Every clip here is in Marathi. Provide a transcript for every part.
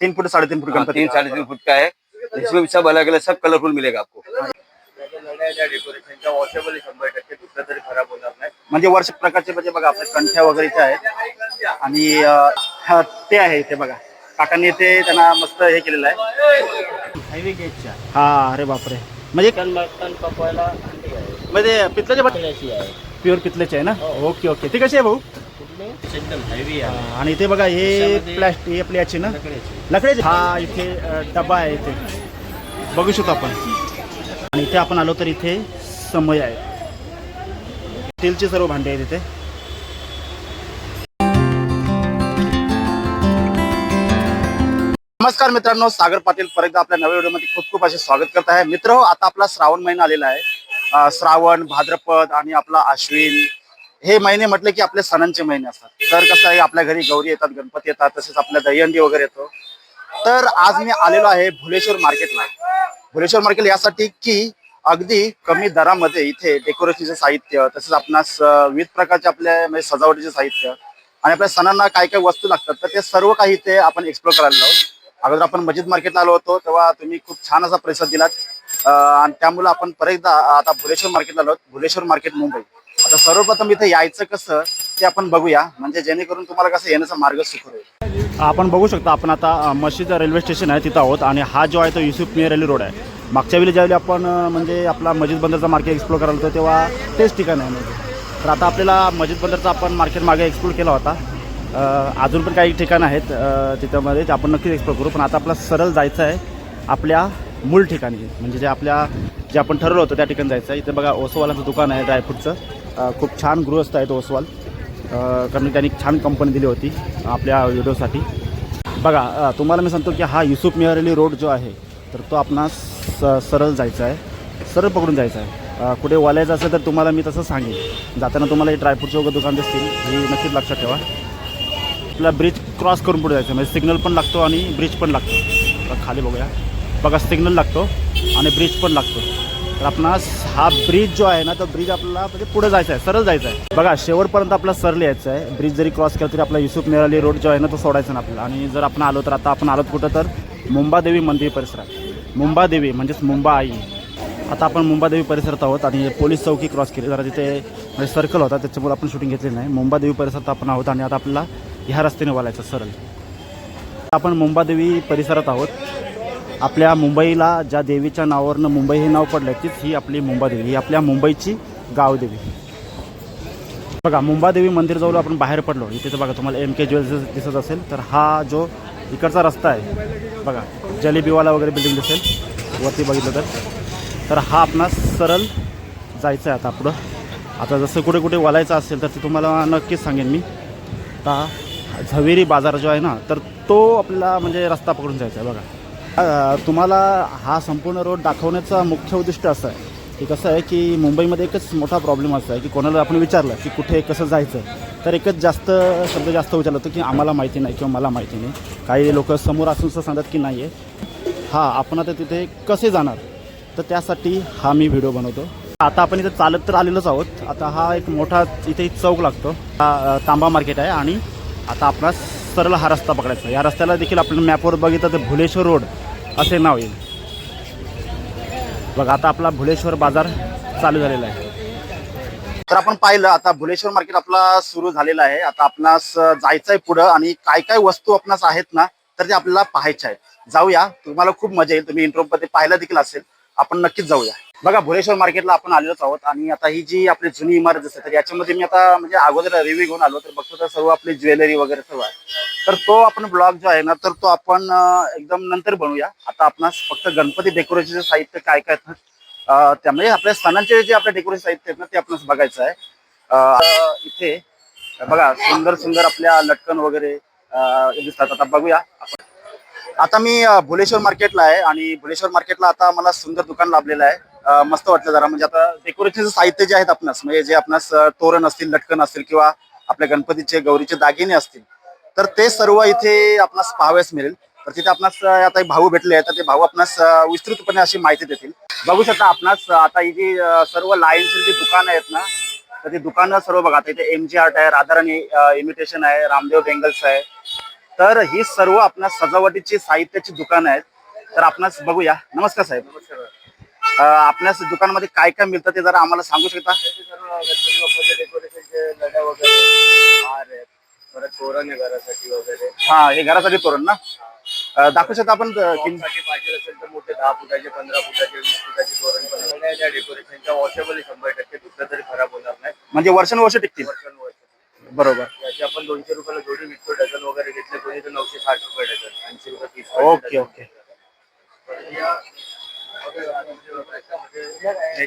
तीन फुट साडेतीन फुट हाँ, गणपति तीन साढ़े तीन फुट का है? इसमें भी सब अलग अलग सब कलरफुल मिलेगा आपको। म्हणजे वर्ष प्रकारचे म्हणजे बघा आपल्या कंठ्या वगैरे इथे आहेत. आणि हा, ते आहे इथे बघा. काकांनी ते त्यांना मस्त हे केलेलं आहे. हा अरे बापरे. म्हणजे म्हणजे पितळेचे बघ कशी आहे. प्युअर पितळेचे आहे ना? ओके ओके ते कसे आहे भाऊ? आहे. आणि इथे बघा हे त्याच्यामध्ये- प्लास्टिक हे आपली याची ना? लकड्याची लकडेचे? हा इथे अ, डबा आहे इथे. बघू शकतो आपण. आणि इथे आपण आलो तर इथे समय आहे. स्टीलचे सर्व भांडे आहेत इथे. नमस्कार मित्रांनो सागर पाटील परत एकदा आपल्या नव्या व्हिडिओमध्ये खूप खूप असे स्वागत करत आहे. मित्र आता आपला श्रावण महिना आलेला आहे. अ, श्रावण भाद्रपद आणि आपला अश्विन हे महिने म्हटले की आपले सणांचे महिने असतात. तर कसं आहे आपल्या घरी गौरी येतात गणपती येतात तसेच आपल्या दहीहंडी वगैरे येतो. तर आज मी आलेलो आहे भुलेश्वर मार्केटला. भुलेश्वर मार्केट यासाठी की अगदी कमी दरामध्ये इथे डेकोरेशनचे साहित्य तसेच आपणास विविध प्रकारचे आपल्या म्हणजे सजावटीचे साहित्य आणि आपल्या सणांना काय काय वस्तू लागतात तर ते सर्व काही इथे आपण एक्सप्लोर करायला आहोत अगोदर आपण मस्जिद मार्केटला आलो होतो तेव्हा तुम्ही खूप छान असा प्रतिसाद दिलात. आणि त्यामुळे आपण परत एकदा आता भुलेश्वर मार्केटला आलो भुलेश्वर मार्केट मुंबई. आता सर्वप्रथम इथे यायचं कसं ते आपण बघूया. म्हणजे जेणेकरून तुम्हाला कसं येण्याचा मार्ग सुखर होईल आपण बघू शकता आपण आता मशीद रेल्वे स्टेशन आहे तिथं आहोत आणि हा जो आहे तो युसुफ मियर अली रोड आहे. मागच्या वेळी ज्यावेळी आपण म्हणजे आपला मस्जिद बंदरचा मार्केट एक्सप्लोर करायला होतो तेव्हा तेच ठिकाण आहे म्हणजे. तर आता आपल्याला मस्जिद बंदरचा आपण मार्केट मागे एक्सप्लोर केला होता. अजून पण काही ठिकाणं आहेत तिथंमध्ये ते आपण नक्कीच एक्सप्लोर करू. पण आता आपला सरळ जायचं आहे आपल्या मूळ ठिकाणी म्हणजे जे आपल्या जे आपण ठरवलं होतं त्या ठिकाणी जायचं आहे. इथे बघा ओसवालाचं दुकान आहे ड्रायफ्रूटचं खूप छान गृहस्थ आहे तो ओसवाल कारण त्यांनी छान कंपनी दिली होती आपल्या व्हिडिओसाठी. बघा तुम्हाला मी सांगतो की हा युसुफ मेहरली अली रोड जो आहे तर तो आपणास स सरळ जायचा आहे सरळ पकडून जायचा आहे. कुठे वालायचं असेल तर तुम्हाला मी तसं सांगेन. जाताना तुम्हाला हे ड्रायफ्रूटचं वगैरे दुकान दिसतील हे नक्कीच लक्षात ठेवा. आपला ब्रिज क्रॉस करून पुढे जायचं म्हणजे सिग्नल पण लागतो आणि ब्रिज पण लागतो. खाली बघूया. बघा सिग्नल लागतो आणि ब्रिज पण लागतो. तर आपणास हा ब्रिज जो आहे ना तो ब्रिज आपल्याला म्हणजे पुढे जायचा आहे सरळ जायचा आहे. बघा शेवटपर्यंत आपला सरळ यायचं आहे. ब्रिज जरी क्रॉस केला तरी आपला युसुफ मिराली रोड जो आहे ना तो सोडायचा ना आपल्याला. आणि जर आपण आलो तर आता आपण आलो कुठं तर मुंबादेवी मंदिर परिसरात. मुंबादेवी म्हणजेच मुंबा आई आता आपण मुंबादेवी परिसरात आहोत आणि पोलीस चौकी क्रॉस केली. जरा तिथे म्हणजे सर्कल होता त्याच्यामुळे आपण शूटिंग घेतली नाही. मुंबादेवी परिसरात आपण आहोत आणि आता आपल्याला ह्या रस्त्याने वालायचं सरळ. आपण मुंबादेवी परिसरात आहोत. आपल्या मुंबईला ज्या देवीच्या नावावरनं मुंबई हे नाव पडलं तीच ही आपली मुंबादेवी ही आपल्या मुंबईची गावदेवी बघा मुंबादेवी मंदिर जवळ आपण बाहेर पडलो इथे तर बघा तुम्हाला एम के ज्वेल्स दिसत असेल तर हा जो इकडचा रस्ता आहे बघा जलेबीवाला वगैरे बिल्डिंग दिसेल वरती बघितलं तर. तर हा आपणास सरळ जायचं आहे आता पुढं. आता जसं कुठे कुठे वलायचं असेल तर ते तुम्हाला नक्कीच सांगेन मी. आता झवेरी बाजार जो आहे ना तर तो आपला म्हणजे रस्ता पकडून जायचा आहे बघा. तुम्हाला हा संपूर्ण रोड दाखवण्याचा मुख्य उद्दिष्ट असं आहे. की कसं आहे की मुंबईमध्ये एकच मोठा प्रॉब्लेम असा आहे की कोणाला आपण विचारलं की कुठे कसं जायचं तर एकच जास्त शब्द जास्त विचारलं होतं की आम्हाला माहिती नाही किंवा मला माहिती नाही. काही लोक समोर असून सांगतात की नाही आहे हां आपण आता तिथे कसे जाणार? तर त्यासाठी हा मी व्हिडिओ बनवतो. आता आपण इथे चालत तर आलेलोच आहोत. आता हा एक मोठा इथे चौक लागतो. हा तांबा मार्केट आहे आणि आता आपला सरळ हा रस्ता पकडायचा या रस्त्याला देखील आपण मॅपवर बघितलं तर भुलेश्वर रोड. असे नाव येईल. बघा आता आपला भुलेश्वर बाजार चालू झालेला आहे. तर आपण पाहिलं आता भुलेश्वर मार्केट आपला सुरू झालेला आहे. आता आपणास जायचं आहे पुढं आणि काय काय वस्तू आपणास आहेत ना तर ते आपल्याला पाहायच्या आहेत. जाऊया. तुम्हाला खूप मजा येईल. तुम्ही इंट्रो मध्ये देखील असेल. आपण नक्कीच जाऊया. बघा भुलेश्वर मार्केटला आपण आलेलोच आहोत आणि आता ही जी आपली जुनी इमारत असते तर याच्यामध्ये मी आता म्हणजे अगोदर रिव्ह्यू घेऊन आलो तर बघतो तर सर्व आपली ज्वेलरी वगैरे सर्व आहे. तर तो आपण ब्लॉग जो आहे ना तर तो आपण एकदम नंतर बनवूया. आता आपण फक्त गणपती डेकोरेशनचे साहित्य काय काय आहेत ना, त्यामुळे आपल्या सणांचे जे आपले डेकोरेशन साहित्य आहेत ना ते आपणास बघायचं आहे. इथे बघा सुंदर सुंदर आपल्या लटकन वगैरे दिसतात. आता बघूया आपण. आता मी भुलेश्वर मार्केटला आहे आणि भुलेश्वर मार्केटला आता मला सुंदर दुकान लाभलेलं आहे. मस्त वाटलं जरा. म्हणजे आता डेकोरेशनचं साहित्य जे आहेत आपणास म्हणजे जे आपणास तोरण असतील लटकन असतील किंवा आपल्या गणपतीचे गौरीचे दागिने असतील तर ते सर्व इथे आपणास पाहावयास मिळेल. तर तिथे आपणास आता भाऊ भेटले आहेत तर ते भाऊ आपणास विस्तृतपणे अशी माहिती देतील. बघू शकता आपणास आता ही जी सर्व लाईनची जी दुकानं आहेत ना तर ती दुकानं सर्व बघा. आता इथे एम जी आर्ट आहे राधाराणी इमिटेशन आहे रामदेव बेंगल्स आहे. तर ही सर्व आपणास सजावटीची साहित्याची दुकानं आहेत. तर आपणास बघूया. नमस्कार साहेब. नमस्कार. अ, आपल्या दुकानामध्ये काय काय मिळतं ते जरा आम्हाला सांगू शकता? घरासाठी वगैरे. हा हे घरासाठी तोरण ना? दाखवू शकता आपण पाहिजे असेल तर मोठे दहा फुटाचे पंधरा फुटाचे वीस फुटाचे तोरण पण डेकोरेशनच्या वॉशेबल शंभर टक्के. कुठलं तरी खराब होणार नाही. म्हणजे वर्षानुवर्ष टिकतील? वर्षानुवर्ष. बरोबर. याची आपण दोनशे रुपयाला जोडी विकतो डझन वगैरे घेतले कोणी तर नऊशे साठ रुपये डझन ऐंशी रुपये ओके ओके. याच्यामध्ये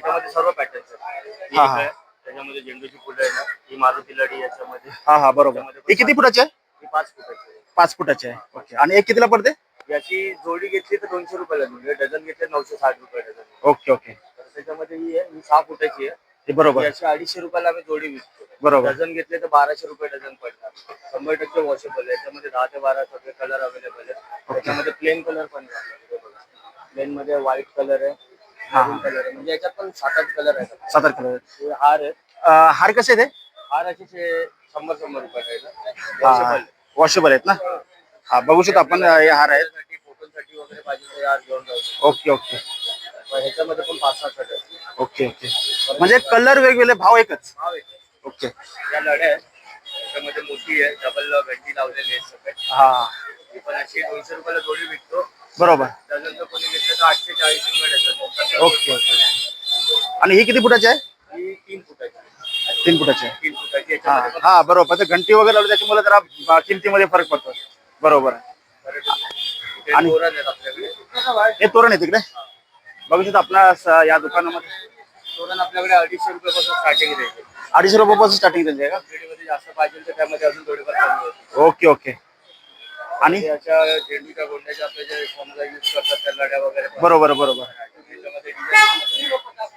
हा, हा. आहे, आहे ही हा हा हे आहे? ही पाच फुटाची आहे. आहे ओके. आणि एक कितीला पडते? याची जोडी घेतली तर दोनशे जोडी आहे. डझन घेतले नऊशे साठ रुपये डझन ओके ओके. त्याच्यामध्ये ही आहे ही सहा फुटाची आहे हे बरोबर. याची अडीचशे रुपयाला आम्ही जोडी विकतो बरोबर. डझन घेतले तर बाराशे रुपये डझन पडणार शंभर टक्के वॉशेबल आहे याच्यामध्ये दहा ते बारा सगळे कलर अवेलेबल आहे त्याच्यामध्ये प्लेन कलर पण प्लेन मध्ये व्हाईट कलर आहे हा. कलर आहे. म्हणजे याच्यात पण सात आठ कलर आहेत. सात आठ किलो हे हार आहे अ, हार कसे आहेत हे? हार असे शंभर शंभर रुपये हा वॉशेबल वॉशेबल आहेत ना? हा. बघू शकतो आपण अ, हे हार आहेत. फोटोसाठी वगैरे पाहिजे हार घेऊन जाऊ ओके ओके. पण ह्याच्यामध्ये पण पाच सहा कलर आहेत. Okay okay. म्हणजे कलर वेगवेगळे भाव एकच. भाव आहे ओके. या लढ्या आहेत. त्याच्यामध्ये मोठी आहे डबल घंटी लावलेली आहे सगळ्यात हा. ही पण अशी दोनशे रुपयाला जोडी विकतो. बरोबर. डझन जर कोणी घेतलं तर आठशे चाळीस रुपये डझन ओके ओके. आणि ही किती फुटाची आहे? ही तीन फुटाची. तीन फुटाची आहे. तीन फुटाची हा याच्यामध्ये हा बरोबर. ते घंटी वगैरे लावली त्याच्यामुळे जरा अ, किमतीमध्ये फरक पडतो. बरोबर. आहे आणि- तोरण आहेत आपल्याकडे. हे तोरण आहे तिकडे? बघू शकतो आपल्या या दुकानामध्ये. तोरण आपल्याकडे अडीचशे रुपयापासून स्टार्टिंग रेंज अडीचशे रुपयापासून स्टार्टिंग आहे का? मध्ये जास्त पाहिजे तर त्यामध्ये अजून थोडीफार कमी होते ओके ओके. आणि? अशा झेंडूच्या गोंड्याच्या आपल्या जे समजा यूज करतात त्या लढ्या वगैरे पण. बरोबर बरोबर. त्याच्यामध्ये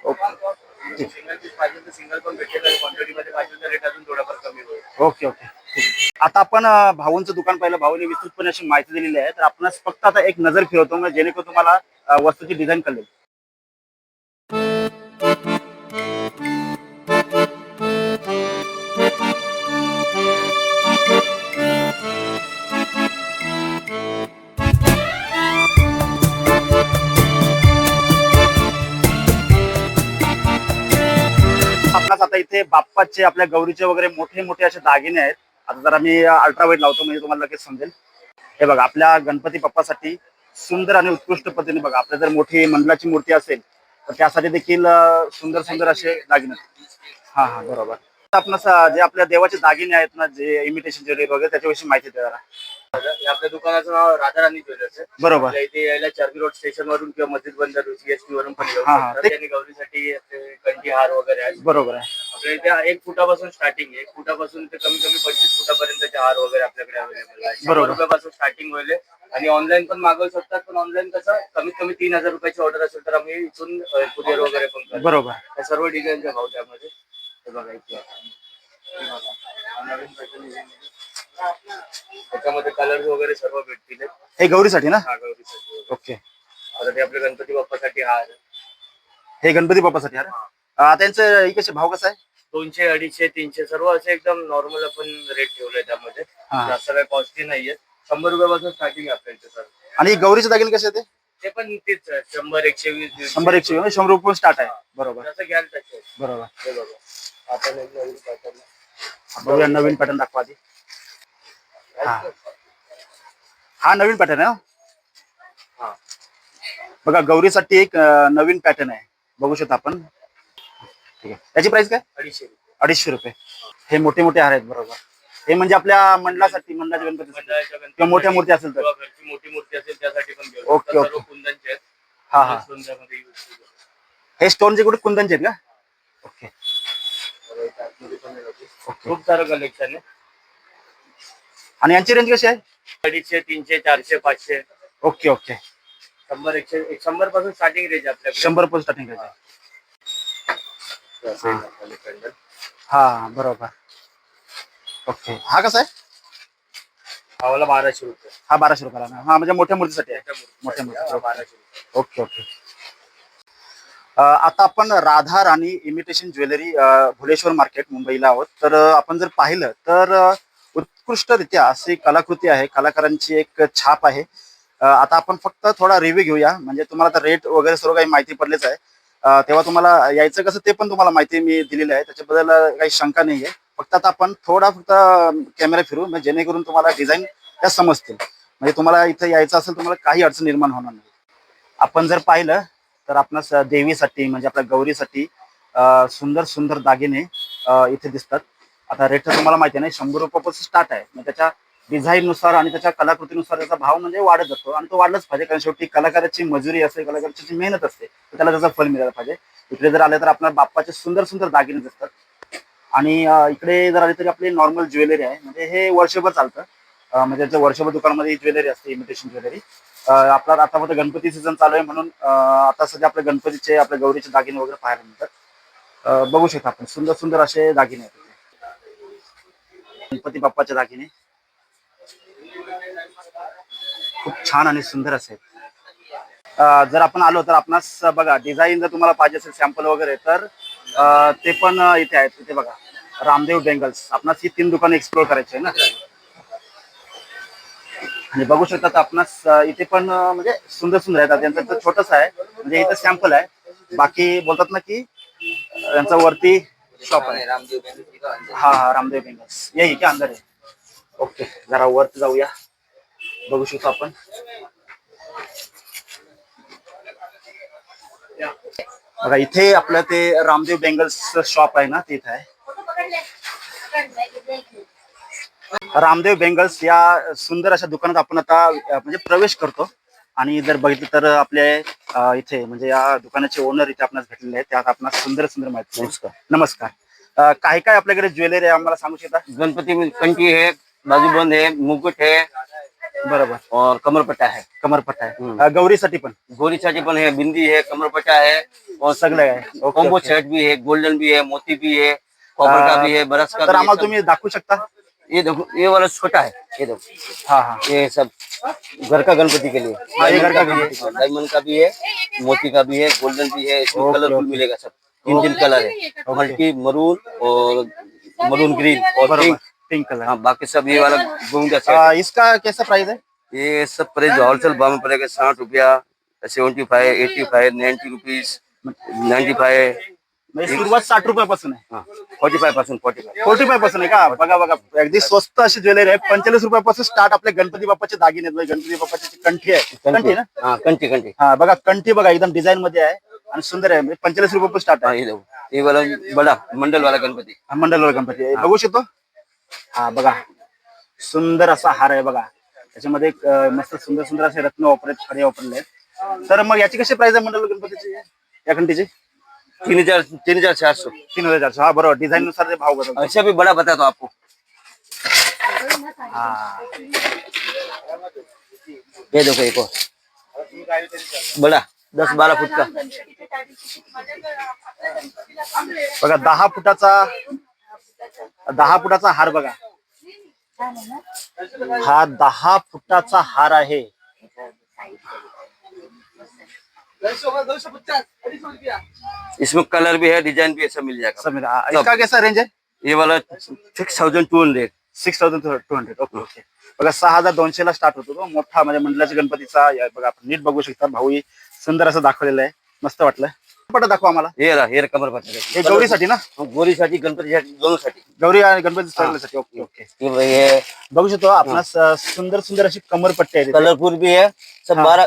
ओके. पाहिजे तर सिंगल पण भेटेल आणि क्वांटिटी मध्ये पाहिजे तर रेट अजून थोडाफार कमी होईल. Okay okay. आता आपण भाऊंचं दुकान पाहिलं भाऊने विस्तृतपणे अशी माहिती दिलेली आहे. तर आपण फक्त आता एक नजर फिरवतो म्हणजे जेणेकरून तुम्हाला वस्तूची डिझाईन कळेल. आता इथे बाप्पाचे आपल्या गौरीचे वगैरे मोठे मोठे असे दागिने आहेत. आता जर आम्ही अल्ट्रावाईट लावतो म्हणजे तुम्हाला लगेच समजेल. हे बघा आपल्या गणपती बाप्पासाठी सुंदर आणि उत्कृष्ट पद्धतीने बघा आपल्या जर मोठी मंडळाची मूर्ती असेल तर त्यासाठी देखील सुंदर सुंदर असे दागिने हा हा बरोबर. आपण जे आपल्या देवाचे दागिने आहेत ना जे इमिटेशन ज्वेलरी वगैरे त्याच्याविषयी माहिती द्या जरा. आपल्या दुकानाचं नाव राधाराणी ज्वेलर्स. आहे बरोबर. आपल्या इथे यायला चर्बी रोड स्टेशन वरून किंवा मस्जिद बंदर सीएसटी वरून पण येऊ हा, हा. शकतात. आणि गौरीसाठी ते कंठी हार वगैरे आहे. बरोबर आहे. आपल्या इथे एक फुटापासून स्टार्टिंग आहे. एक फुटापासून ते कमी कमी पंचवीस फुटापर्यंतचे हार वगैरे आपल्याकडे अवेलेबल आहे. बरोबर. शंभर रुपयापासून स्टार्टिंग होईल आणि ऑनलाईन पण मागवू शकतात पण ऑनलाईन कसं कमीत कमी तीन हजार रुपयाची ऑर्डर असेल तर आम्ही इथून कुरिअर वगैरे पण करतो. बरोबर. सर्व डिझाईनचे भाव त्यामध्ये हे बघा इथे. हे बघा. नवीन pattern design आहे. त्याच्यामध्ये कलर वगैरे सर्व भेटतील. हे गौरीसाठी ना? हा गौरीसाठी वगैरे. ओके. आता ते आपल्या गणपती बाप्पासाठी हार हे गणपती बाप्पासाठी ना? अं, त्यांचं हे कसे भाव कसा आहे? दोनशे अडीचशे तीनशे सर्व असे एकदम नॉर्मल आपण रेट ठेवले त्यामध्ये. हा. जास्त काही कॉस्टली नाहीये शंभर रुपयापासून स्टार्टिंग आहे आपल्या इथे सर आणि गौरीचे दागिने कसे ते? ते पण तीच आहे. शंभर एकशे वीस दीडशे. शंभर एकशे म्हणजे शंभर रुपये स्टार्ट आहे. बरोबर. जसं घ्याल तसे. बरोबर. हे आपण एक नवीन pattern बघूया नवीन पॅटर्न दाखवा आधी. हा. हा नवीन पॅटर्न आहे? हा. बघा गौरीसाठी एक अं, नवीन पॅटर्न आहे. बघू शकता आपण. ठीक आहे. त्याची प्राइस काय? अडीचशे रुपये. अडीचशे रुपये. हे मोठे मोठे हार आहेत बरोबर. हे म्हणजे आपल्या मंडळासाठी मंडळाच्या गणपती मंडळाच्या गणपती किंवा मोठ्या मूर्ती असेल तर. किंवा घरची मोठी मूर्ती असेल त्यासाठी पण घेऊ ओके. सर्व ओके. आहेत. हा हा. कुंदनमध्ये use केले. हे स्टोनचे कुठे? कुंदनचे आहेत का? ओके. सर्व इथे आतमध्ये पण आहे होते. ओके. खूप सारं कलेक्शन आहे. आणि यांची रेंज कशी आहे? अडीचशे तीनशे चारशे पाचशे. Okay okay. शंभर एकशे एक शंभरपासून स्टार्टिंग रेंज आहे आपल्याकडे. शंभर रुपये स्टार्टिंग आहे. असं आहे pendant. हा बरोबर. ओके. हा कसा आहे? भावाला बाराशे रुपये. हा बाराशे रुपयाला ना हा म्हणजे मोठ्या मूर्तीसाठी आहे. मोठ्या मोठ्या. हा, बाराशे रुपये. Okay okay. अ, आता आपण राधा राणी इमिटेशन ज्वेलरी अ, भुलेश्वर मार्केट मुंबईला आहोत. तर अ, आपण जर पाहिलं तर अ, उत्कृष्टरित्या अशी कलाकृती आहे. कलाकारांची एक छाप आहे. आता आपण फक्त थोडा रिव्ह्यू घेऊया. म्हणजे तुम्हाला आता रेट वगैरे सर्व काही माहिती पडलेच आहे. तेव्हा तुम्हाला यायचं कसं ते पण तुम्हाला माहिती मी दिलेली आहे. त्याच्याबद्दल काही शंका नाही आहे फक्त आता आपण थोडा फक्त कॅमेरा फिरू म्हणजे जेणेकरून तुम्हाला डिझाईन त्या समजतील. म्हणजे तुम्हाला इथे यायचं असेल तुम्हाला काही अडचण निर्माण होणार नाही. आपण जर पाहिलं तर आपणास देवीसाठी म्हणजे आपल्या गौरीसाठी सुंदर सुंदर दागिने इथे दिसतात. आता रेट तर तुम्हाला माहिती नाही शंभर रुपयापासून स्टार्ट आहे. मग त्याच्या डिझाईननुसार आणि त्याच्या कलाकृतीनुसार त्याचा भाव म्हणजे वाढत जातो. आणि तो वाढलाच पाहिजे कारण शेवटी कलाकाराची मजुरी असते कलाकाराची जी मेहनत असते त्याला त्याचा फल मिळायला पाहिजे. इकडे जर आले तर आपल्या बाप्पाचे सुंदर सुंदर दागिने दिसतात. आणि इकडे जर आले तरी आपली नॉर्मल ज्वेलरी आहे. म्हणजे हे वर्षभर चालतं. म्हणजे वर्षभर दुकानामध्ये ज्वेलरी असते इमिटेशन ज्वेलरी आपला आता मध्ये गणपती सीझन चालू आहे म्हणून आता सध्या आपल्या गणपतीचे आपल्या गौरीचे दागिने वगैरे पाहायला मिळतात. बघू शकता आपण. सुंदर सुंदर असे दागिने आहेत. गणपती बाप्पाचे दागिने. खूप छान आणि सुंदर असे. जर आपण आलो तर आपणास बघा डिझाईन जर तुम्हाला पाहिजे असेल सॅम्पल वगैरे तर ते पण इथे आहेत. इथे बघा रामदेव बेंगल्स. आपणास ही तीन दुकान एक्सप्लोर करायची आहे ना? आणि बघू शकतात आपणास इथे पण म्हणजे सुंदर सुंदर आहेत. त्यांचं छोटस आहे. म्हणजे इथं सॅम्पल आहे. बाकी बोलतात ना की यांचं वरती शॉप आहे. हा हा रामदेव बेंगल्स यही क्या अंदर आहे. ओके जरा वरती जाऊया. बघू शकतो आपण. बघा इथे आपलं ते रामदेव बेंगल्स शॉप आहे ना ते इथे आहे. रामदेव बेंगल्स या सुंदर अशा दुकानात आपण आता म्हणजे प्रवेश करतो. आणि जर बघितलं तर आपले इथे म्हणजे या दुकानाचे ओनर इथे आपल्याला भेटलेले आहेत. त्यात आपल्याला सुंदर सुंदर माहिती नमस्कार. नमस्कार. काय काय आपल्याकडे ज्वेलरी आहे आम्हाला सांगू शकता? गणपति कंठी है बाजूबंद है मुकुट है बरोबर. और कमरपट्टा है कमरपट्टा आहे. गौरीसाठी पण? गोरी छाती पण है बिंदी है कमरपट्टा है और सगळं आहे. Okay, combo okay. सेट भी है गोल्डन भी है मोती भी है कॉपर का भी है बरस का तर आम्हाला तुम्ही दाखवू शकता? ये देखो ये वाला छोटा है ये देखो। हाँ हाँ। ये सब घर का गणपति के लिए। हाँ, ये घर का डायमंड गणपति। भी है डायमंड का भी है मोती का भी है गोल्डन भी है इसमें कलरफुल मिलेगा सब। तीन तीन कलर है मल्टी मरून और मरून ग्रीन और पिंक पिंक कलर। हाँ बाकी सब ये वाला गोविंदा सेट अ, इसका कैसा प्राइस है? ये सब प्राइस होलसेल भाव में पड़ेगा साठ रुपया seventy five eighty five ninety rupees ninety five म्हणजे सुरुवात साठ रुपयापासून आहे. Forty five percent forty five forty फायपासून आहे का? बघा बघा. अगदी स्वस्त अशी ज्वेलरी आहे. पंचेचाळीस रुपयापासून स्टार्ट आपले गणपती बाप्पाचे दागिने आहेत. म्हणजे गणपती बाप्पाची कंठी आहे. कंठी. ना? हाँ कंटी कंटी हा बघा कंठी बघा एकदम डिझाईन मध्ये आहे. आणि सुंदर आहे. म्हणजे पंचेचाळीस रुपयापासून स्टार्ट हाँ आहे वाला बड़ा मंडल वाला गणपति. हा, मंडलवर गणपती. आहे. बघू शकतो? हा बघा. सुंदर असा हार आहे बघा. त्याच्यामध्ये एक, अं, मस्त सुंदर सुंदर असे रत्न वापरले खडे वापरले आहेत तर मग याची कशी प्राइस आहे मंडल गणपतीची? या कंठीची? तीन हजार तीन हजार चार सौ तीन हजार चारशे. हा बरोबर. डिझाईन नुसार ते भाव बदलतो. ऐसा भी बड़ा बता दो आपको हा ये देखो एक और बड़ा दस बारह फुट का बघा दहा फुटाचा दहा फुटाचा हार बघा. हा दहा फुटाचा हार आहे. इसमें कलर भी है डिजाइन भी ऐसा मिल जाएगा। समीर आ, इसका कैसा रेंज है? ये वाला six thousand two hundred six thousand two hundred okay okay बघा सहा हजार दोनशे ला स्टार्ट होतो तो मोठा म्हणजे मंडळाच्या गणपतीचा बघा आपण नीट बघू शकता भाऊ सुंदर असं दाखवलेलं आहे. मस्त वाटलं. पट दाखवा आम्हाला. ये रहा ये रहा कमर पट्टा हे गौरीसाठी ना? गोरी साठी गणपती दोनों गौरी आणि गणपती सगळ्यासाठी ओके ओके. ये बघू शकतो आपणास अं, सुंदर सुंदर अशी कमरपट्टी आहे तिथे. कलरफुल भी है सब हाँ। बारह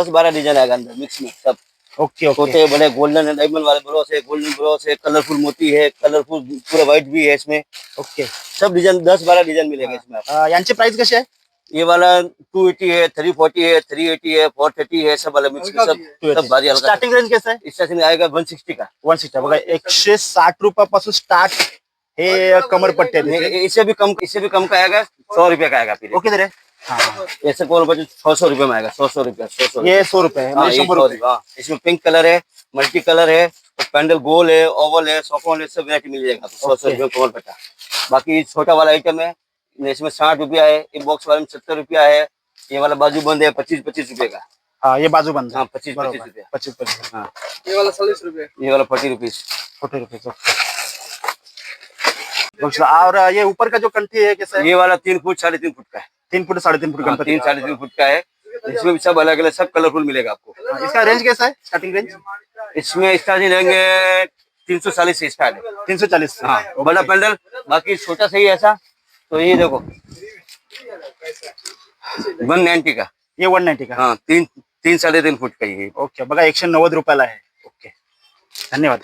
दस बारह डिज़ाइन आएगा अंदर मिक्स में सब. Okay okay. छोटे बड़े गोल्डन है डायमंड वाले ब्रोस है गोल्डन ब्रोस है कलरफुल मोती है कलरफुल पूरा व्हाइट भी है इसमें. ओके. सब डिज़ाइन दस बारह डिज़ाइन मिलेगा इसमें आपको. अं, यांची प्राइस कशी आहे? ये वाला टू एटी है थ्री फोर्टी है थ्री एटी है फोर थर्टी है सब वाला मिक्स सब सब भारी हल्का स्टार्टिंग रेंज कसं आहे इसका से आएगा वन सिक्सटी का। वन सिक्स्टी बघा एकशे साठ रुपयापासून स्टार्ट हे कमरपट्टी आहे इससे भी कम इससे भी कम का आएगा सौ रुपया का आएगा फिर। ओके दे हाँ। हाँ. ऐसे कौन बचे छह सौ रुपये में आएगा सौ सौ रुपया सौ सौ ये सौ रुपये है हाँ, हाँ। इसमें पिंक कलर है मल्टी कलर है पैंडल गोल है ओवल है सॉकोन है सब वैरायटी मिल जाएगा सौ सौ रुपये कमर पट्टा। बाकी छोटा वाला आइटम है इसमें साठ रुपया है ये बॉक्स वाले में सत्तर रुपया है ये वाला बाजू बंद है पच्चीस पच्चीस रुपए का। हा ये बाजू बंद हाँ। पच्चीस पच्चीस रुपया। पच्चीस पच्चीस हाँ। ये वाला चालीस रुपये। ये वाला फोर्टी रुपीज़ फोर्टी रुपीज़ और ये ऊपर का जो कंठी है कैसा है? ये वाला तीन फुट साढ़े तीन फुट का है। तीन फुट साढ़े तीन फुट हाँ, गणपति तीन साढ़े तीन फुट का है। इसमें भी सब अलग अलग सब कलरफुल मिलेगा आपको। हाँ, इसका रेंज कैसा है? स्टार्टिंग रेंज इसमें स्टार्टिंग रहेंगे तीन सौ चालीस से स्टार्ट है। तीन सौ चालीस। हाँ बड़ा पैंडल बाकी छोटा सही है ऐसा। तो ये देखो। वन नाइन्टी का। ये वन नाईन्टी का? हाँ तीन तीन साढ़े तीन फुट का ये। ओके बघा एकशे नव्वद रुपयाला आहे. ओके धन्यवाद.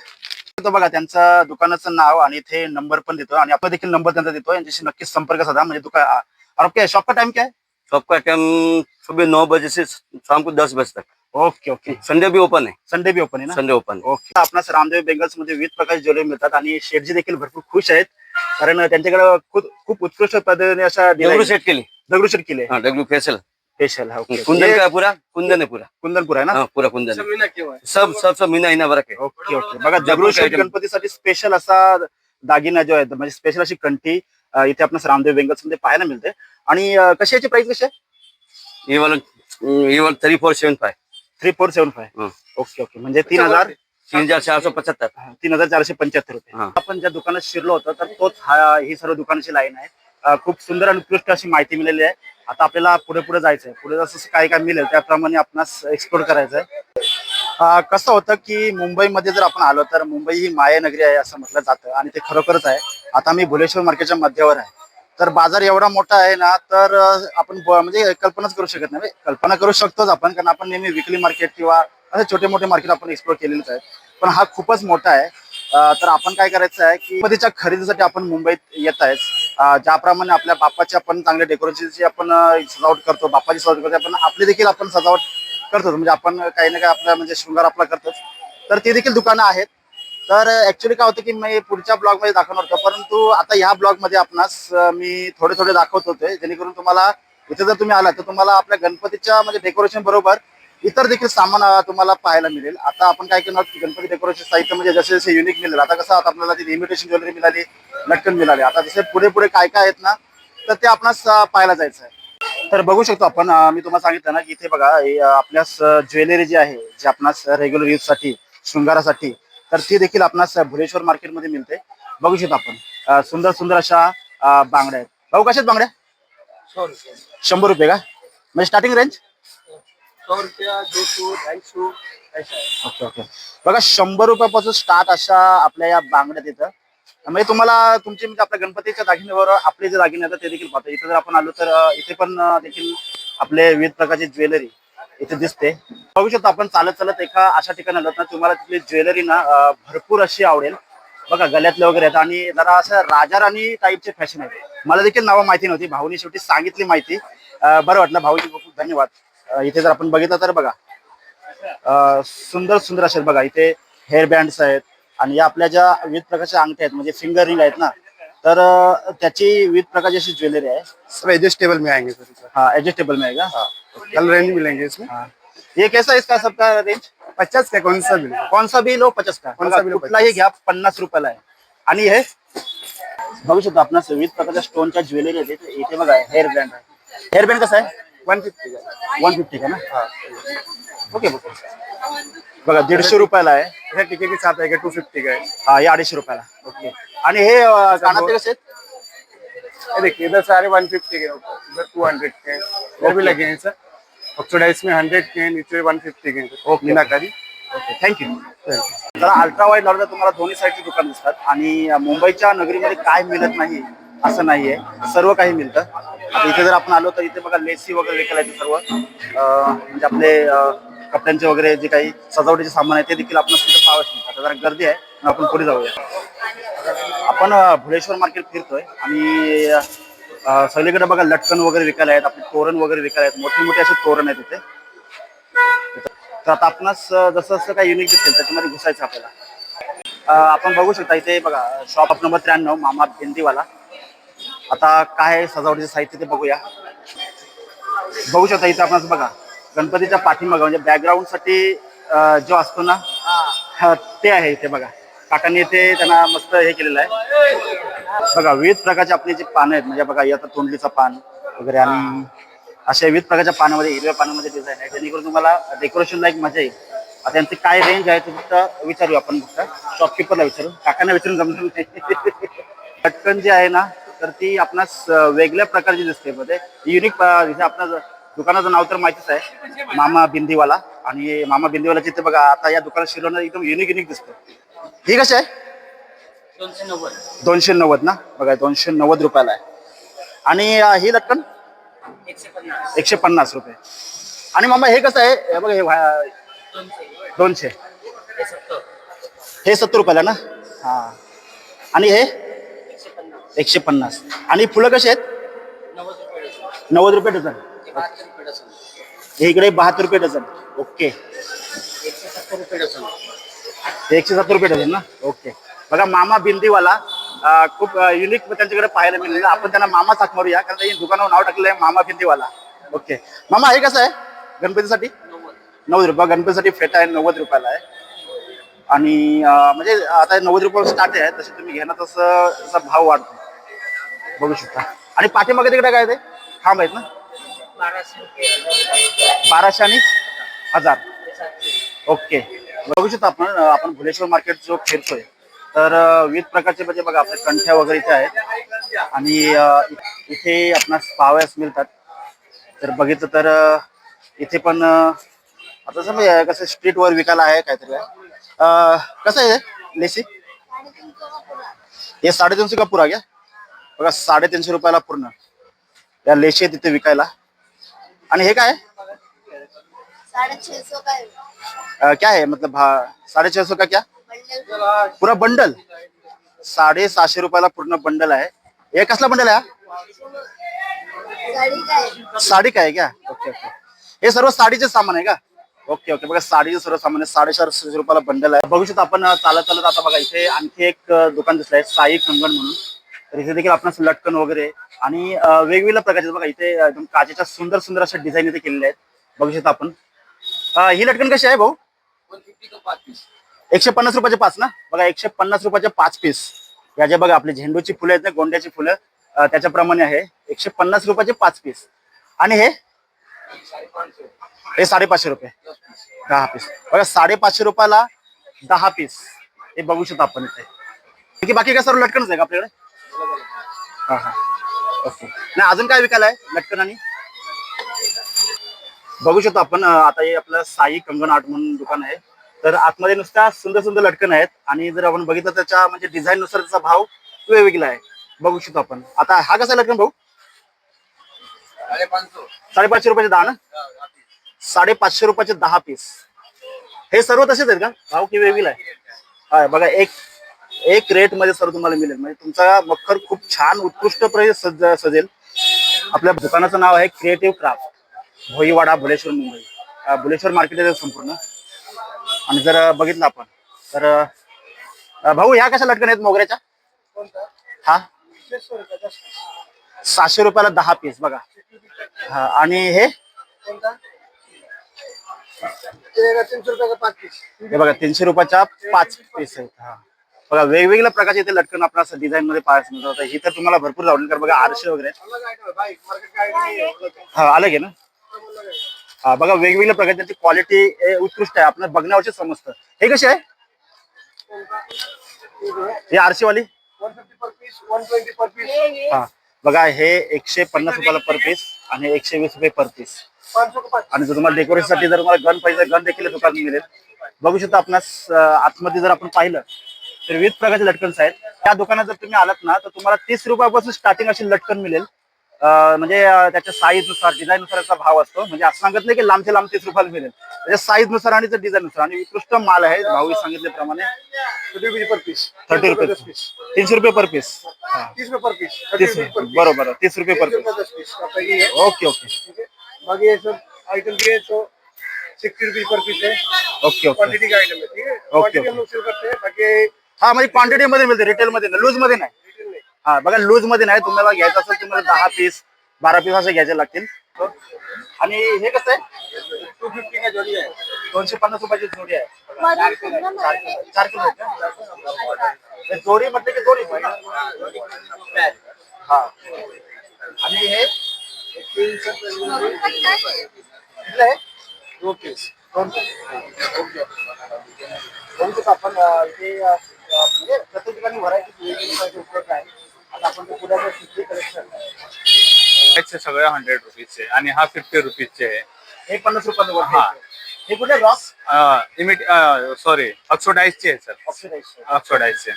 तो बघा त्यांचं दुकानाचं नाव आणि इथे नंबर पण देतो आणि आपण देखील नंबर त्यांचा देतो यांच्याशी नक्कीच संपर्क साधा. म्हणजे दुकान और आपके शॉप का टाइम क्या? है शॉप का टाइम सुबह नौ बजे से शाम को दस बजे तक ओके ओके. संडे भी ओपन है संडे भी ओपन आहे ना? Sunday open okay. आपणास रामदेव बेंगल्स मध्ये विविध प्रकारचे ज्वेलरी मिळतात आणि शेठजी देखील भरपूर खुश आहेत. कारण त्यांच्याकडे खूप खूप उत्कृष्ट पद्धतीने अशा डब्ल्यू design- सेट के लिए दगडूशेठ किल्ले हाँ डब्ल्यू फेसल स्पेशल हा ओके कुंदन का पूरा कुंदन है पूरा कुंदनपूर. आहे ना? हाँ पूरा कुंदन. मीना केव्हा सब सब सब मीना हीना वर्क है ओके ओके. बघा दगडूशेठ item. गणपतीसाठी स्पेशल असा दागिना जो आहे म्हणजे स्पेशल अशी कंठी अं, इथे आपणास रामदेव बेंगल्समध्ये पाहायला मिळते. आणि अं, कशी याची प्राइस कशी आहे? ये वाला ये वाला three four seven five three four seven five हाँ। Okay okay. म्हणजे तीन हजार तीन हजार चार सौ पचहत्तर तीन हजार चारशे पंच्याहत्तर रुपये हा. आपण ज्या दुकानात शिरलो होतो तर तोच हा ही सर्व दुकानाची लाईन आहे. खूप सुंदर आणि उत्कृष्ट अशी माहिती मिळालेली आहे. आता आपल्याला पुढे पुढे जायचं आहे पुढे जसं काय काय मिळेल त्याप्रमाणे आपणास एक्सप्लोर करायचं आहे अं, कसं होतं की मुंबईमध्ये जर आपण आलो तर मुंबई ही माया नगरी आहे असं म्हटलं जातं आणि ते खरोखरच आहे. आता मी भुलेश्वर मार्केटच्या मध्यावर आहे. तर बाजार एवढा मोठा आहे ना तर आपण म्हणजे कल्पनाच करू शकत नाही. कल्पना करू शकतोच आपण कारण आपण नेहमी विकली मार्केट किंवा असे छोटे मोठे मार्केट आपण एक्सप्लोर केलेलेच आहे पण हा खूपच मोठा आहे. तर आपण काय करायचं आहे की गणपतीच्या खरेदीसाठी आपण मुंबईत येत आहेत. ज्याप्रमाणे आपल्या बाप्पाची आपण चांगल्या डेकोरेशनची आपण सजावट करतो बाप्पाची सजावट करतो आपण आपली देखील आपण सजावट करतो. म्हणजे आपण काही ना काही आपला म्हणजे शृंगार आपला करतोच. तर ती देखील दुकानं आहेत. तर ऍक्च्युली काय होतं की मी पुढच्या ब्लॉगमध्ये दाखवणार होतो. परंतु आता या ब्लॉगमध्ये आपणास मी थोडे थोडे दाखवत होते. जेणेकरून तुम्हाला इथे जर तुम्ही आला तर तुम्हाला आपल्या गणपतीच्या म्हणजे डेकोरेशन बरोबर इतर देखील सामान तुम्हाला पाहायला मिळेल. आता आपण काय करणार गणपती डेकोरेशन साहित्य म्हणजे जसे जसे युनिक मिळेल. आता कसं आता आपल्याला ती इमिटेशन ज्वेलरी मिळाली लटकन मिळाली. आता जसे पुढे पुढे काय काय आहेत ना तर ते आपणास पाहायला जायचं आहे. तर बघू शकतो आपण मी तुम्हाला सांगितलं ना की इथे बघा हे, आपल्यास ज्वेलरी जी आहे जी आपणास रेग्युलर यूजसाठी शृंगारासाठी तर ती देखील आपणास भुलेश्वर मार्केटमध्ये मिळते. बघू शकतो आपण. सुंदर सुंदर अशा बांगड्या आहेत. भाऊ कशात बांगड्या? शंभर रुपये का? म्हणजे स्टार्टिंग रेंज सौ रुपया दो सौ ढाई सौ ऐसा है ओके ओके. बघा शंभर रुपयापासून स्टार्ट अशा आपल्या या बांगड्यात तिथं म्हणजे तुम्हाला तुमचे म्हणजे आपल्या गणपतीच्या दागिन्यावर आपले जे दागिने येतात ते देखील पाहतो इथे जर आपण आलो तर अं, इथे पण अं, देखील आपले विविध प्रकारची ज्वेलरी इथे दिसते. बघू शकतो आपण चालत चालत एका अशा ठिकाणी आलो ना तुम्हाला तिथली ज्वेलरी ना अं, भरपूर अशी आवडेल. बघा गल्यातले वगैरे आहेत आणि जरा असं राजा राणी टाईपचे फॅशन आहे मला देखील नावं माहिती नव्हती भाऊनी शेवटी सांगितली माहिती. अं, बरं वाटलं भाऊजी खूप खूप धन्यवाद. इथे जर आपण बघितलं तर बघा सुंदर सुंदर असेल बघा इथे हेअर बँड्स आहेत आणि या आपल्या ज्या विविध प्रकारच्या अंगठ्या आहेत म्हणजे फिंगर रिंग आहेत ना तर त्याची विविध प्रकारची अशी ज्वेलरी आहे. सब एडजस्टेबल में आएंगे सर हाँ एडजस्टेबल में आएगा कल रेंज मिलेंगे इसमें? हाँ. ये कैसा है इसका सबका रेंज पचास का कौन सा मिलेगा कौन सा भी लो पचास का? कौन सा भी कुठलाही घ्या पन्नास रुपयाला आहे. आणि हे बघू शकतो आपण विविध प्रकारच्या स्टोनच्या ज्वेलरी आहेत. इथे- इथे बघा हेअर बँड आहे. हेअर बँड कसा आहे? वन फिफ्टी का वन फिफ्टी का ना ओके ओके बघा दीडशे रुपयाला आहे. इधर टिके के साथ आएगा टू फिफ्टी का है हा हे अडीचशे रुपयाला. ओके आणि हे अं, कानातले कसे आहेत ये देखिए इधर सारे वन फिफ्टी के इधर टू हंड्रेड के हैं इधर भी लगे हैं सर ऑक्सीडाइज में हंड्रेड के हैं नीचे वन फिफ्टी के हैं okay. Meenakari okay thank you जरा अल्ट्रा वाईड लावलं तर तुम्हाला दोन्ही साईडची दुकान दिसतात. आणि अं, मुंबईच्या नगरीमध्ये काय मिळत नाही असं नाहीये. सर्व काही मिळतं. आता इथे जर आपण आलो तर इथे बघा लेसी वगैरे विकायला येते सर्व. अं, म्हणजे आपले अं, कपड्यांचे वगैरे जे काही सजावटीचे सामान आहे ते देखील आपण तिथे पाहावंच आता जरा गर्दी आहे मग आपण पुढे जाऊया. आपण अं, भुलेश्वर मार्केट फिरतोय आणि सगळीकडे बघा लटकन वगैरे विकायला आहेत आपले तोरण वगैरे विकायला आहेत. मोठे मोठे असे तोरण आहेत इथे. तर आता आपणास अं, जसं जसं काही युनिक दिसेल त्याच्यामध्ये घुसायचं आपल्याला. आपण बघू शकता इथे बघा शॉप नंबर त्र्याण्णव मामा भिंतीवाला. आता काय सजावटीचं साहित्य ते बघूया. बघू शकता इथे आपण बघा गणपतीच्या पाठीमागं म्हणजे बॅकग्राऊंडसाठी जो असतो ना ते आहे इथे बघा. काकांनी इथे त्यांना मस्त हे केलेलं आहे. बघा विविध प्रकारचे आपले जे पानं आहेत म्हणजे बघा आता तोंडलीचं पान वगैरे आणि अशा विविध प्रकारच्या पानामध्ये हिरव्या पानामध्ये डिझाईन आहे. जेणेकरून तुम्हाला डेकोरेशनला एक मजा येईल. आता यांची काय रेंज आहे ते फक्त विचारू आपण फक्त. शॉपकीपरला विचारू. काकांना विचारून जमणार नाही लटकन जी आहे ना तर ती आपणास वेगळ्या प्रकारची दिसते. मध्ये युनिक आपणास दुकानाचं नाव तर माहितीच आहे. मामा बिंदीवाला आणि मामा बिंदीवाला तिथे बघा आता या दुकानात शिरवणं एकदम युनिक युनिक दिसतं. ही कशी आहे? दोनशे नव्वद. ना? बघा दोनशे नव्वद रुपयाला आहे. आणि ही लटकन? एकशे पन्नास. रुपये. आणि मामा हे कसं आहे? हे बघा हे दोनशे. हे सत्तर रुपयाला ना? हा. आणि हे? एकशे पन्नास. आणि फुलं कशी आहेत? नव्वद रुपये डझन. हे इकडे बहात्तर रुपये डझन. ओके. एकशे सत्तर रुपये डझन ना? ओके. बघा मामा बिंदीवाला खूप युनिक त्यांच्याकडे पाहायला मिळेल आपण त्यांना मामा हाक मारूया कारण त्यांनी दुकानावर नाव टाकलं आहे मामा बिंदीवाला ओके. मामा हे कसं आहे? गणपतीसाठी? नव्वद रुपये. गणपतीसाठी फेटा आहे नव्वद रुपयाला आहे. आणि म्हणजे आता नव्वद रुपये स्टार्ट आहे. तसे तुम्ही घेणार तसं भाव वाढतो. बघू शकता. आणि पाठीमागे तिकडे काय ते? खांब आहेत ना? बाराशे आणि हजार. ओके. बघू शकतो आपण आपण भुलेश्वर मार्केट जो फिरतोय तर विविध प्रकारचे म्हणजे बघा आपल्या कंठ्या वगैरे इथे आहेत. आणि इथे आपणास पावयास मिळतात. तर बघितलं तर इथे पण आता समजा कसं स्ट्रीटवर विकायला आहे काहीतरी. कसं आहे? लेसी? हे साडेतीनशे का पुरा घ्या बघा साडेतीनशे रुपयाला पूर्ण. या लेशी तिथे विकायला. आणि हे काय? अं, क्या है मतलब हाँ, साढ़े छह सौ का क्या? बंडल. पूरा बंडल? साडे सहाशे रुपयाला पूर्ण बंडल आहे. हे कसला बंडल आहे? हा? है साडी काय आहे क्या? Okay okay. हे सर्व साडीचे सामान आहे का? Okay okay. बघा साडीचे सर्व सामान आहे. साडेचारशे रुपयाला बंडल आहे. बघू शकतो आपण चालत चालत आता बघा इथे आणखी एक दुकान दिसलंय. साई कंगण म्हणून. तर इथे देखील आपण लटकन वगैरे आणि वेगवेगळ्या प्रकारचे बघा इथे एकदम काचेच्या सुंदर सुंदर अशा डिझाईन इथे केलेल्या आहेत. बघू शकतो आपण. ही लटकन कशी आहे भाऊ? एकशे पन्नास रुपयाचे पाच ना? बघा एकशे पन्नास रुपयाचे पाच पीस या जे बघा आपले झेंडूची फुलं आहेत ना गोंड्याची फुलं त्याच्याप्रमाणे आहे. एकशे पन्नास रुपयाचे पाच पीस आणि हे? हे साडेपाचशे रुपये. दहा पीस बघा साडेपाचशे रुपयाला दहा पीस हे बघू शकतो आपण इथे. बाकी बाकी काय सर्व लटकनच आहे का आपल्याकडे? हा हा. ओके. नाही अजून काय विकायला आहे? लटकन आणि? बघू शकतो आपण अं, आता हे आपलं साई कंगन आर्ट म्हणून दुकान आहे. तर आतमध्ये नुसत्या सुंदर सुंदर लटकन आहेत. आणि जर आपण बघितलं त्याच्या म्हणजे डिझाईन नुसार त्याचा भाव वेगवेगळा आहे. बघू शकतो आपण. आता हा कसा लटकन भाऊ? साडेपाचशे. रुपयाचे दहा ना? साडेपाचशे रुपयाचे दहा पीस. हे सर्व तसेच आहेत का? भाव की वेगवेगळा आहे? हा, बघा एक एक रेटमध्ये सर्व तुम्हाला मिळेल. म्हणजे तुमचा मखर खूप छान उत्कृष्ट सज सजेल. आपल्या दुकानाचं नाव आहे creative craft Bhoiwada Bhuleshwar Mumbai. Bhuleshwar market आहे संपूर्ण. आणि जर बघितलं आपण तर भाऊ ह्या कशा लटकन आहेत मोगऱ्याच्या? हा? सहाशे रुपयाला दहा पीस बघा. हा आणि हे? हे बघा तीनशे रुपयाच्या पाच पीस आहेत. हा. बघा वेगवेगळ्या प्रकारचे इथे लटकन आपल्याला डिझाईन मध्ये पाहायला मिळतात ही तर तुम्हाला भरपूर आवडेल कारण बघा आरशे वगैरे. हा अलग आहे ना? हा बघा वेगवेगळ्या प्रकारची त्याची क्वालिटी उत्कृष्ट आहे. आपण बघण्यावरच समजतं. हे कसे आहे? हे आरशी हा बघा हे एकशे पन्नास रुपयाला पर पीस आणि एकशे वीस रुपये पर पीस आणि जर तुम्हाला डेकोरेशनसाठी जर तुम्हाला गन पाहिजे गन देखील दुकान मिळेल. बघू शकता आपण आतमध्ये जर आपण पाहिलं तर विविध प्रकारचे लटकन्स आहेत. त्या दुकानात जर तुम्ही आलात ना तर तुम्हाला तीस रुपयापासून स्टार्टिंग अशी लटकन मिळेल. म्हणजे त्याच्या साईजनुसार डिझाईन नुसार याचा भाव असतो. म्हणजे असं सांगत नाही की लांबचे लांब तीस रुपयाला मिळेल. त्याच्या साईजनुसार आणि डिझाईन नुसार आणि उत्कृष्ट माल आहे भाऊ सांगितल्याप्रमाणे. थर्टी रुपये तीनशे रुपये पर पीस. तीस रुपये पर पीस. तीस बरोबर तीस रुपये पर पीस. Okay okay. बाकी ये सब आइटम भी है तो सिक्सटी रुपीज पर पीस है ओके ओके. क्वांटिटी का आइटम है ठीक है क्वांटिटी हम लोग सेल करते हैं. बाकी हा म्हणजे क्वांटिटी मध्ये मिळते रिटेल मध्ये लूजमध्ये नाही. हा बघा लूजमध्ये नाही तुम्हाला घ्यायचं असेल तुम्हाला दहा पीस बारा पीस असे घ्यायचे लागतील. आणि हे कसं आहे? टू फिफ्टी का जोड़ी है दोनशे पन्नास रुपयाची जोडी आहे. चार किलो चार किलो का? हे जोडी म्हटलं की जोडी? हा. आणि हे काय आहे? किती आहे दो पीस दोन बघू शकतो आपण अं, इथे अं, म्हणजे प्रत्येक ठिकाणी व्हरायटी उपलब्ध आहे. आता आपण ते पुण्याचं सिद्धी कलेक्शन चे सगळे हंड्रेड रुपीजचे आणि हा फिफ्टी रुपीजचे आहे हे पन्नास रुपयाचं वरती हा. आहे. हे कुठे रॉक इमिट सॉरी ऑक्सोडाईजचे आहे सर ऑक्सिडाईजचे ऑक्सोडाईजचे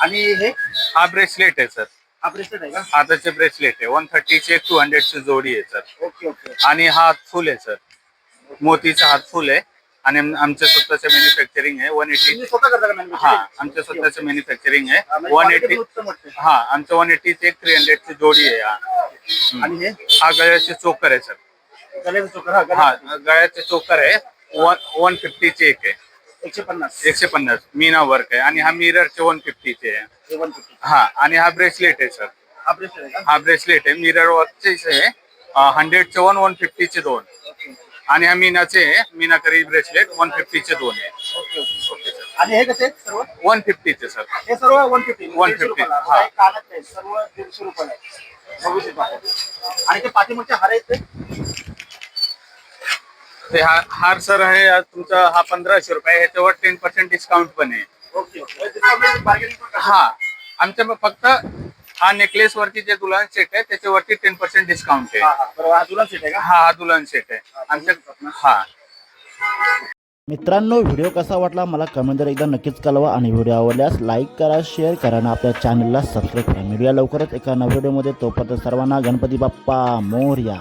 आणि हे? हा ब्रेसलेट आहे सर हा ब्रेसलेट आहे का? हाताचे ब्रेसलेट आहे. वन थर्टीचे टू हंड्रेडची जोडी आहे सर ओके ओके आणि हा हात फुल आहे सर मोतीचा हात फुल आहे. आणि आम- आमचं स्वतःचं मॅन्युफॅक्चरिंग आहे. वन एटी हा? आमचं स्वतःचं मॅन्युफॅक्चरिंग आहे. म्हणजे वन एटी वाटते. हा आमचं वन एटीचे एक थ्री हंड्रेडची जोडी आहे हा. आणि हे? गळ्याचे चोकर आहे सर. चोकर हा गळ्याचे चोकर. आहे. वन वन फिफ्टीचे एक आहे. एकशे पन्नास. एकशे पन्नास. मीना वर्क आहे. आणि हा मिररचे वन फिफ्टीचे आहे. हे फिफ्टी हा आणि हा ब्रेसलेट आहे सर. हा ब्रेसलेट आहे का? हा ब्रेसलेट आहे. मिरर वर्कचेच आहे हंड्रेडचे वन वन फिफ्टीचे दोन. आणि हा मीनाचे मीनाकरी ब्रेसलेट वन फिफ्टीचे दोन आहे. आणि हे कसे सर्व? वन फिफ्टीचे सर हे सर्व वन फिफ्टी 150, हा. कानात नाही सर्व दीडशे रुपयाला आहे. बघू शकता आपण. आणि ते पाठीमागचे हार आहेत ते? हा हार सर आहे. तुमचा हा पंधराशे रुपये. ह्याच्यावर टेन पर्सेंट डिस्काउंट पण आहे. करता. हा. आमच्या फक्त हा नेकलेस वरती जे दुल्हन सेट आहे त्याच्यावरती टेन पर्सेंट डिस्काउंट आहे. हा हा. बरोबर हा दुल्हन सेट आहे का? हा हा दुल्हन सेट आहे. आमच्या हा. मित्रांनो व्हिडिओ कसा वाटला मला कमेंटवर एकदा नक्कीच कळवा आणि व्हिडिओ आवडल्यास लाईक करा शेअर करा आणि आपल्या चॅनलला सबस्क्राईब करा. मीडिया लवकरच एका नव्या व्हिडिओमध्ये तोपर्यंत सर्वांना गणपती बाप्पा मोरया.